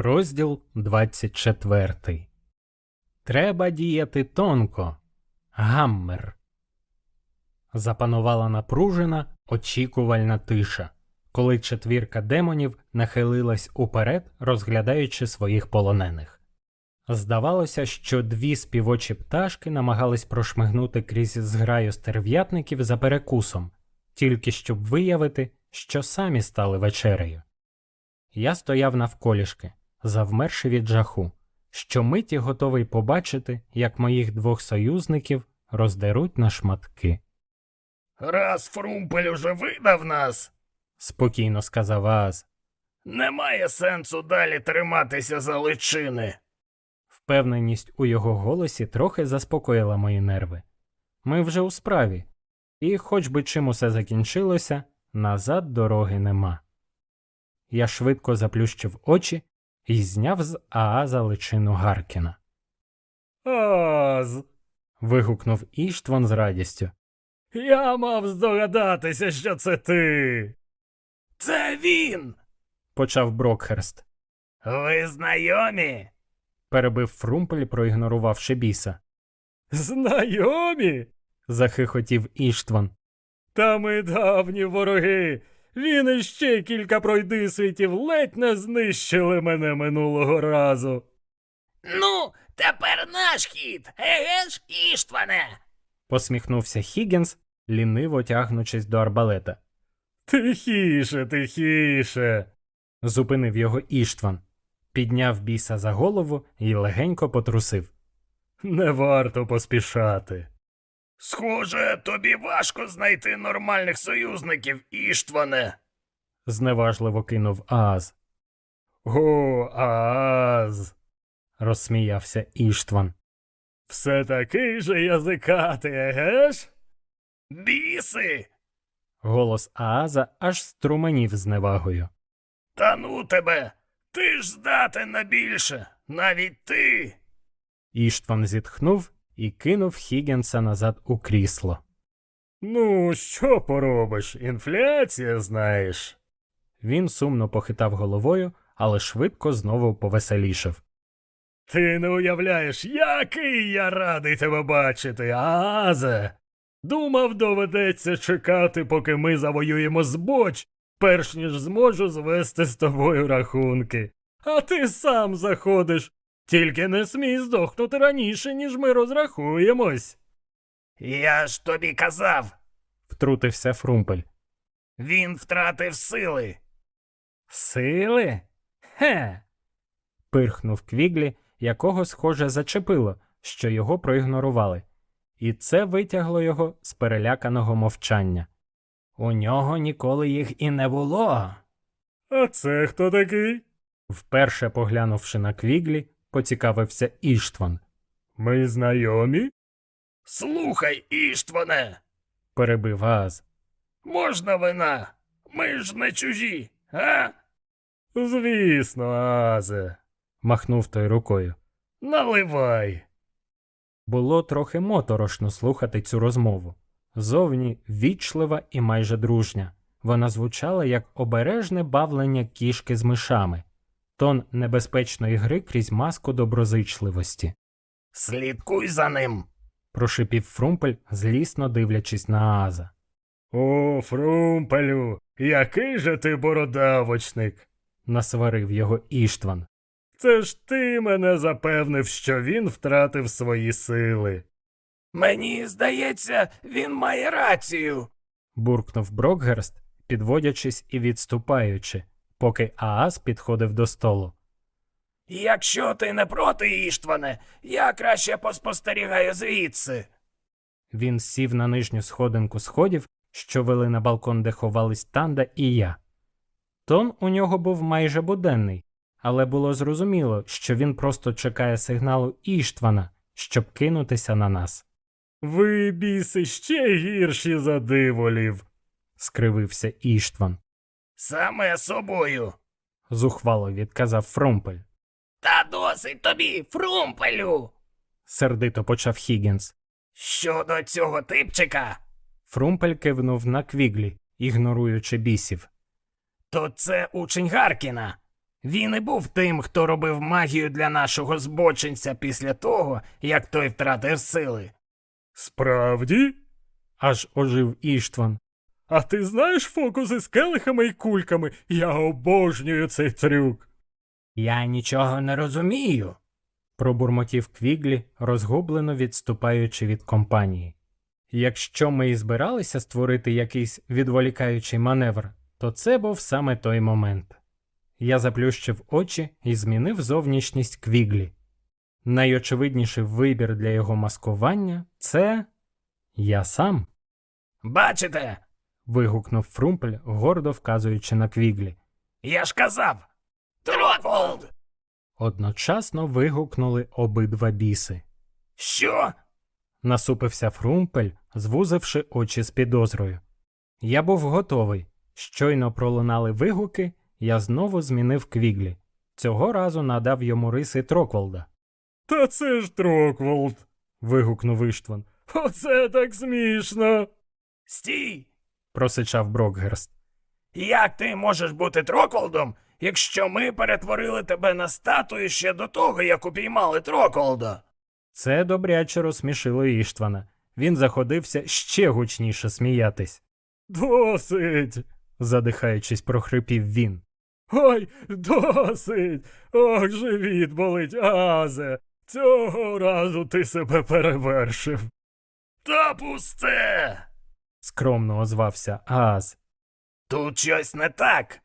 Розділ 24. Треба діяти тонко. Гаммер. Запанувала напружена, очікувальна тиша, коли четвірка демонів нахилилась уперед, розглядаючи своїх полонених. Здавалося, що дві співочі пташки намагались прошмигнути крізь зграю стерв'ятників за перекусом, тільки щоб виявити, що самі стали вечерею. Я стояв навколішки, завмерши від жаху, що миті готовий побачити, як моїх двох союзників роздеруть на шматки. Раз Фрумпель уже видав нас, Спокійно сказав Ааз. немає сенсу далі триматися за личини. Впевненість у його голосі трохи заспокоїла мої нерви. Ми вже у справі, і, хоч би чим усе закінчилося, назад дороги нема. Я швидко заплющив очі і зняв з Ааза личину Гаркіна. Оз, Вигукнув Іштван з радістю. я мав здогадатися, що це ти. Це він. Почав Брокхерст. Ви знайомі? Перебив Фрумпель, проігнорувавши біса. Знайомі? Захихотів Іштван. Та ми давні вороги. Він і ще кілька пройдисвітів ледь не знищили мене минулого разу. Ну, тепер наш хід, еге ж, Іштване. Посміхнувся Хіггінс, ліниво тягнучись до арбалета. Тихіше, тихіше. Зупинив його Іштван, підняв біса за голову і легенько потрусив. Не варто поспішати. Схоже, тобі важко знайти нормальних союзників, Іштване. Зневажливо кинув Ааз. О, Ааз. Розсміявся Іштван. Все такий же язикатий, еге ж? Біси. Голос Ааза аж струменів зневагою. Та ну тебе. Ти ж здатен на більше, навіть ти. Іштван зітхнув і кинув Хіггінса назад у крісло. Ну, що поробиш? Інфляція, знаєш. Він сумно похитав головою, але швидко знову повеселішав. Ти не уявляєш, який я радий тебе бачити, Азе. Думав, доведеться чекати, поки ми завоюємо збоч, перш ніж зможу звести з тобою рахунки. А ти сам заходиш, тільки не смій здохнути раніше, ніж ми розрахуємось. Я ж тобі казав, Втрутився Фрумпель. він втратив сили. Сили? Хе. пирхнув Квіглі, якого, схоже, зачепило, що його проігнорували, і це витягло його з переляканого мовчання. У нього ніколи їх і не було. А це хто такий? Вперше поглянувши на Квіглі, поцікавився Іштван. Ми знайомі? Слухай, Іштване, Перебив Ааз. можна вина? Ми ж не чужі, а? Звісно, Азе. махнув той рукою. Наливай. Було трохи моторошно слухати цю розмову. Зовні вічлива і майже дружня. Вона звучала як обережне бавлення кішки з мишами, тон небезпечної гри крізь маску доброзичливості, Слідкуй за ним. прошипів Фрумпель, злісно дивлячись на Ааза. О, Фрумпелю, який же ти бородавочник. Насварив його Іштван. Це ж ти мене запевнив, що він втратив свої сили. Мені здається, він має рацію. буркнув Брокгерст, підводячись і відступаючи, поки Ааз підходив до столу. Якщо ти не проти, Іштване, я краще поспостерігаю звідси. Він сів на нижню сходинку сходів, що вели на балкон, де ховались Танда і я. Тон у нього був майже буденний, але було зрозуміло, що він просто чекає сигналу Іштвана, щоб кинутися на нас. Ви, біси, ще гірші за диволів. скривився Іштван. Саме собою. Зухвало відказав Фрумпель. Та досить тобі, Фрумпелю. Сердито почав Хіггінс. Щодо цього типчика, Фрумпель кивнув на квіглі, ігноруючи бісів. то це учень Гаркіна. Він і був тим, хто робив магію для нашого збочинця після того, як той втратив сили. Справді? Аж ожив Іштван. А ти знаєш фокуси з келихами і кульками? Я обожнюю цей трюк. Я нічого не розумію. Пробурмотів Квіглі, розгублено відступаючи від компанії. Якщо ми і збиралися створити якийсь відволікаючий маневр, то це був саме той момент. Я заплющив очі і змінив зовнішність Квіглі. Найочевидніший вибір для його маскування це я сам. Бачите? Вигукнув Фрумпель, гордо вказуючи на Квіглі. Я ж казав. Тротволд! Одночасно вигукнули обидва біси. Що? Насупився Фрумпель, звузивши очі з підозрою. Я був готовий. Щойно пролунали вигуки, я знову змінив Квіглі. Цього разу надав йому риси Трокволда. Та це ж Трокволд. Вигукнув Іштван. Оце так смішно. Стій! Просичав Брокгерст. Як ти можеш бути Троколдом, якщо ми перетворили тебе на статую ще до того, як упіймали Троколда? Це добряче розсмішило Іштвана. Він заходився ще гучніше сміятись. Досить. Задихаючись, прохрипів він. Ой, досить. Ох, живіт болить, Азе. Цього разу ти себе перевершив. Та пусте! Скромно озвався Ааз. Тут щось не так.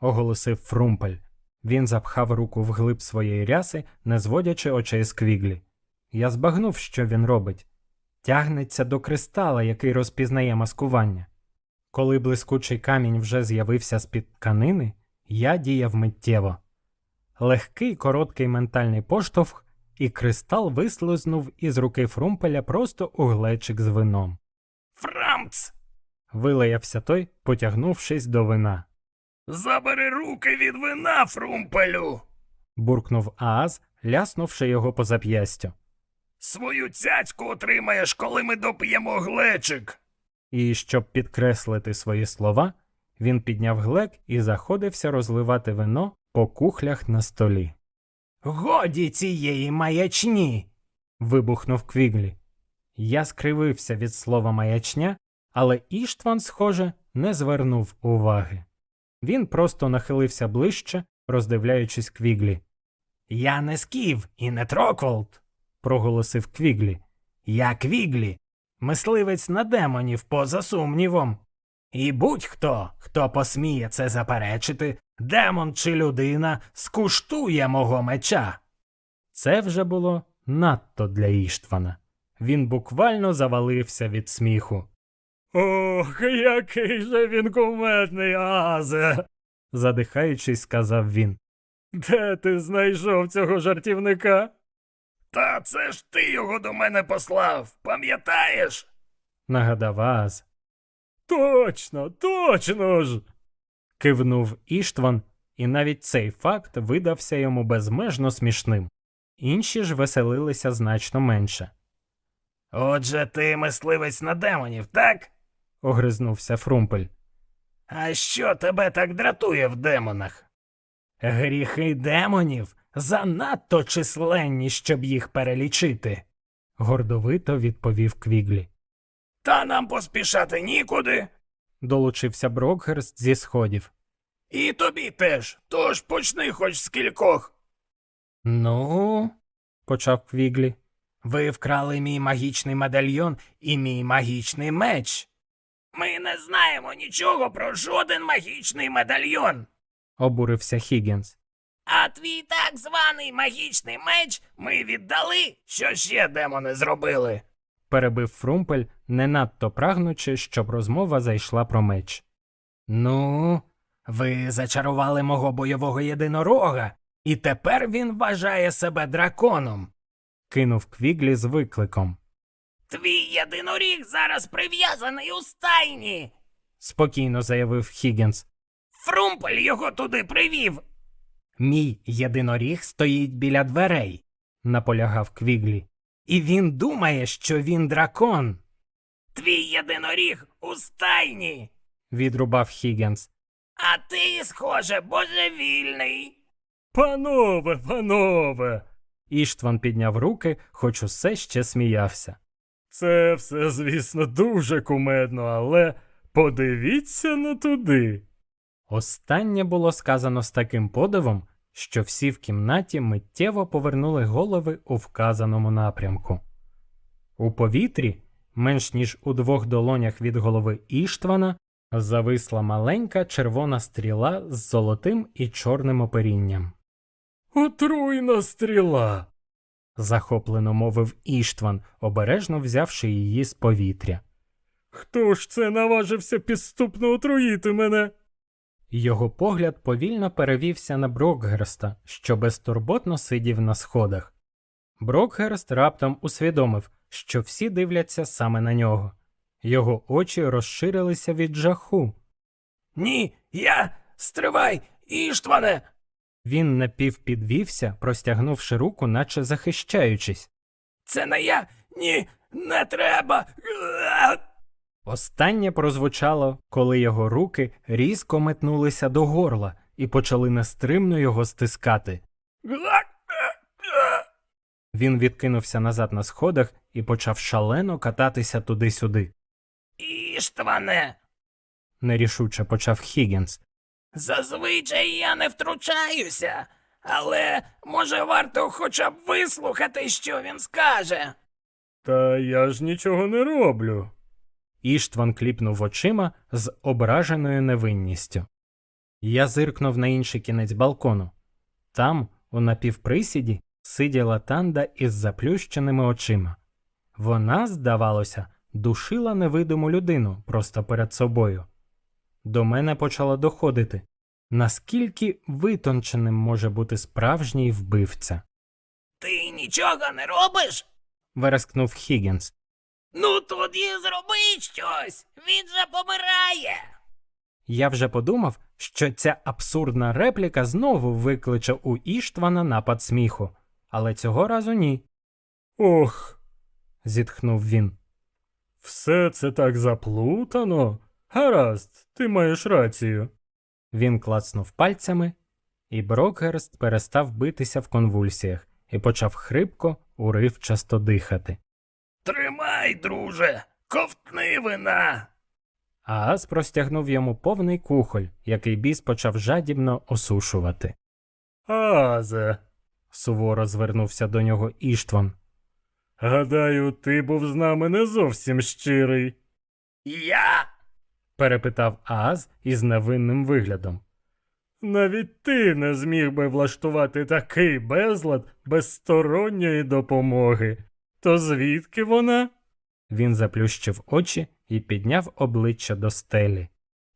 оголосив Фрумпель. Він запхав руку вглиб своєї ряси, не зводячи очей з квіглі. Я збагнув, що він робить. Тягнеться до кристала, який розпізнає маскування. Коли блискучий камінь вже з'явився з-під тканини, я діяв миттєво. Легкий короткий ментальний поштовх, і кристал вислизнув із руки Фрумпеля просто у глечик з вином. Фрамц! Вилаявся той, потягнувшись до вина. Забери руки від вина, Фрумпелю! буркнув Ааз, ляснувши його по зап'ястю. Свою цяцьку отримаєш, коли ми доп'ємо глечик. І щоб підкреслити свої слова, він підняв глек і заходився розливати вино по кухлях на столі. Годі цієї маячні. Вибухнув Квіглі. Я скривився від слова маячня, але Іштван, схоже, не звернув уваги. Він просто нахилився ближче, роздивляючись Квіглі. Я не сків і не Трокволд. Проголосив Квіглі. Я Квіглі, мисливець на демонів поза сумнівом. І будь-хто, хто посміє це заперечити, демон чи людина, скуштує мого меча. Це вже було надто для Іштвана. Він буквально завалився від сміху. Ох, який же він кумедний, Азе. Задихаючись, сказав він. Де ти знайшов цього жартівника? Та це ж ти його до мене послав, пам'ятаєш? Нагадав Ааз. Точно, точно ж. Кивнув Іштван, і навіть цей факт видався йому безмежно смішним. Інші ж веселилися значно менше. Отже, ти мисливець на демонів, так? Огризнувся Фрумпель. А що тебе так дратує в демонах? Гріхи демонів занадто численні, щоб їх перелічити. Гордовито відповів Квіглі. Та нам поспішати нікуди. Долучився Брокгерст зі сходів. І тобі теж, тож почни хоч з кількох. Ну, Почав Квіглі. ви вкрали мій магічний медальйон і мій магічний меч. Ми не знаємо нічого про жоден магічний медальйон. Обурився Хіггінс. А твій так званий магічний меч ми віддали. Що ще демони зробили? Перебив Фрумпель, не надто прагнучи, щоб розмова зайшла про меч. Ну, ви зачарували мого бойового єдинорога, і тепер він вважає себе драконом. Кинув Квіглі з викликом. Твій єдиноріг зараз прив'язаний у стайні. Спокійно заявив Хіггінс. Фрумпель його туди привів. Мій єдиноріг стоїть біля дверей, наполягав Квіглі. І він думає, що він дракон. Твій єдиноріг у стайні. Відрубав Хіггінс. А ти, схоже, божевільний. Панове, панове. Іштван підняв руки, хоч усе ще сміявся. Це все, звісно, дуже кумедно, але подивіться на туди. Останнє було сказано з таким подивом, що всі в кімнаті миттєво повернули голови у вказаному напрямку. У повітрі, менш ніж у двох долонях від голови Іштвана, зависла маленька червона стріла з золотим і чорним оперінням. Отруйна стріла. Захоплено мовив Іштван, обережно взявши її з повітря. Хто ж це наважився підступно отруїти мене? Його погляд повільно перевівся на Брокгерста, що безтурботно сидів на сходах. Брокгерст раптом усвідомив, що всі дивляться саме на нього. Його очі розширилися від жаху. Ні, я. Стривай, Іштване. Він напівпідвівся, простягнувши руку, наче захищаючись. Це не я. Ні, не треба. Останнє прозвучало, коли його руки різко метнулися до горла і почали нестримно його стискати. Він відкинувся назад на сходах і почав шалено кататися туди-сюди. Іштване. Нерішуче почав Хіггінс. Зазвичай я не втручаюся, але може варто хоча б вислухати, що він скаже. Та я ж нічого не роблю. Іштван кліпнув очима з ображеною невинністю. Я зиркнув на інший кінець балкону. Там, у напівприсіді, сиділа танда із заплющеними очима. Вона, здавалося, душила невидиму людину просто перед собою. До мене почало доходити, наскільки витонченим може бути справжній вбивця. Ти нічого не робиш? верескнув Хіггінс. Ну тоді зроби щось. Він же помирає. Я вже подумав, що ця абсурдна репліка знову викличе у Іштвана напад сміху, але цього разу ні, Ох, зітхнув він. все це так заплутано. Гаразд, ти маєш рацію. Він клацнув пальцями, і Брокгерст перестав битися в конвульсіях і почав хрипко, уривчасто дихати. Тримай, друже, ковтни вина. Ааз простягнув йому повний кухоль, який біс почав жадібно осушувати. Азе, Суворо звернувся до нього Іштван. гадаю, ти був з нами не зовсім щирий. Я? Перепитав Ааз із невинним виглядом. Навіть ти не зміг би влаштувати такий безлад без сторонньої допомоги. То звідки вона? Він заплющив очі і підняв обличчя до стелі.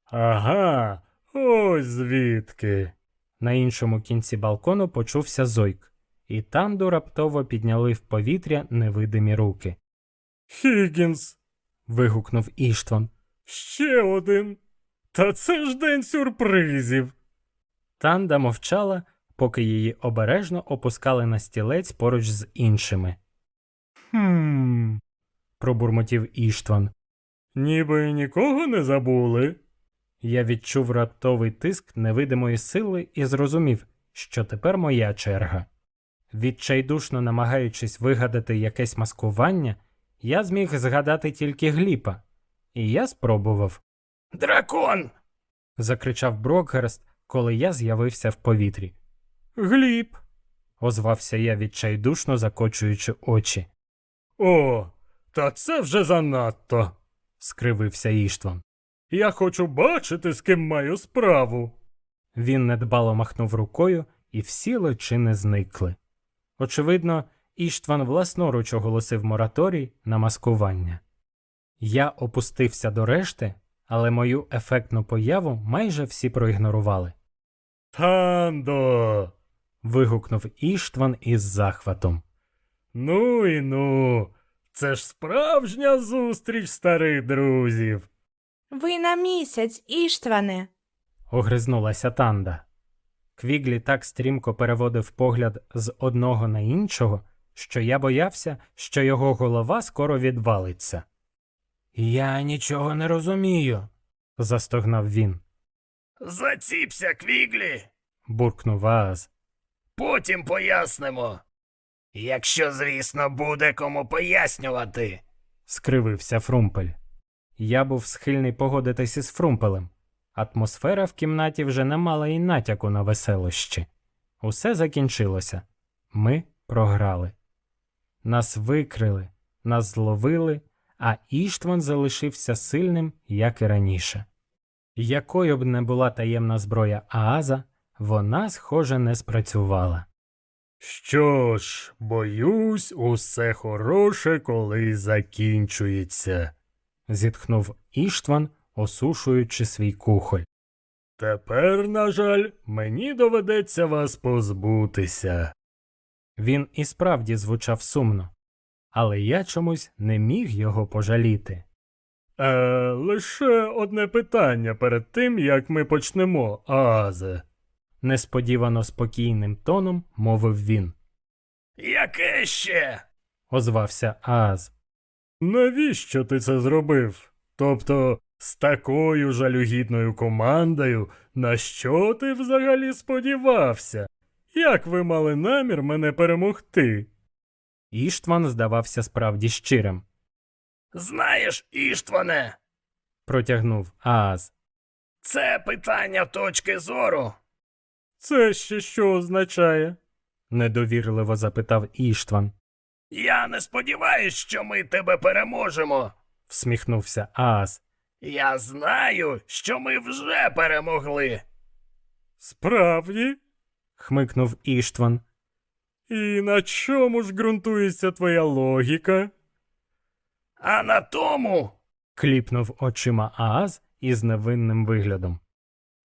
Ага, ось звідки. На іншому кінці балкону почувся зойк, і танду раптово підняли в повітря невидимі руки. Хіггінс, Вигукнув Іштван. Ще один. Та це ж день сюрпризів. Танда мовчала, поки її обережно опускали на стілець поруч з іншими. Хм. пробурмотів Іштван. Ніби нікого не забули. Я відчув раптовий тиск невидимої сили і зрозумів, що тепер моя черга. Відчайдушно намагаючись вигадати якесь маскування, я зміг згадати тільки гліпа, і я спробував, Дракон. закричав Брокгерст, коли я з'явився в повітрі. Гліб. Озвався я відчайдушно закочуючи очі, О, та це вже занадто. скривився Іштван. Я хочу бачити, з ким маю справу. Він недбало махнув рукою, і всі личини зникли. Очевидно, Іштван власноруч оголосив мораторій на маскування. Я опустився до решти, але мою ефектну появу майже всі проігнорували. Тандо. Вигукнув Іштван із захватом. Ну і ну. Це ж справжня зустріч старих друзів. Ви на місяць, Іштване. Огризнулася Танда. Квіглі так стрімко переводив погляд з одного на іншого, що я боявся, що його голова скоро відвалиться. Я нічого не розумію. застогнав він, Заціпся, Квіглі. буркнув Ааз. потім пояснимо. Якщо, звісно, буде кому пояснювати. скривився Фрумпель. Я був схильний погодитись із Фрумпелем. Атмосфера в кімнаті вже не мала і натяку на веселощі. Усе закінчилося. Ми програли. Нас викрили, нас зловили, а Іштван залишився сильним, як і раніше. Якою б не була таємна зброя Ааза, вона, схоже, не спрацювала. Що ж, боюсь, усе хороше коли закінчується. зітхнув Іштван, осушуючи свій кухоль. Тепер, на жаль, мені доведеться вас позбутися. Він і справді звучав сумно, але я чомусь не міг його пожаліти. Е, лише одне питання перед тим, як ми почнемо, Азе. Несподівано спокійним тоном мовив він. Яке ще? Озвався Ааз. Навіщо ти це зробив? Тобто, з такою жалюгідною командою, на що ти взагалі сподівався? Як ви мали намір мене перемогти? Іштван здавався справді щирим. Знаєш, Іштване, Протягнув Ааз. це питання точки зору. Це ще що означає? Недовірливо запитав Іштван. Я не сподіваюсь, що ми тебе переможемо. Всміхнувся Ааз. Я знаю, що ми вже перемогли. Справді? Хмикнув Іштван. І на чому ж ґрунтується твоя логіка? А на тому, Кліпнув очима Ааз із невинним виглядом.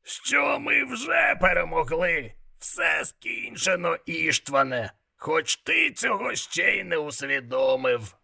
що ми вже перемогли. Все скінчено, Іштване, хоч ти цього ще й не усвідомив.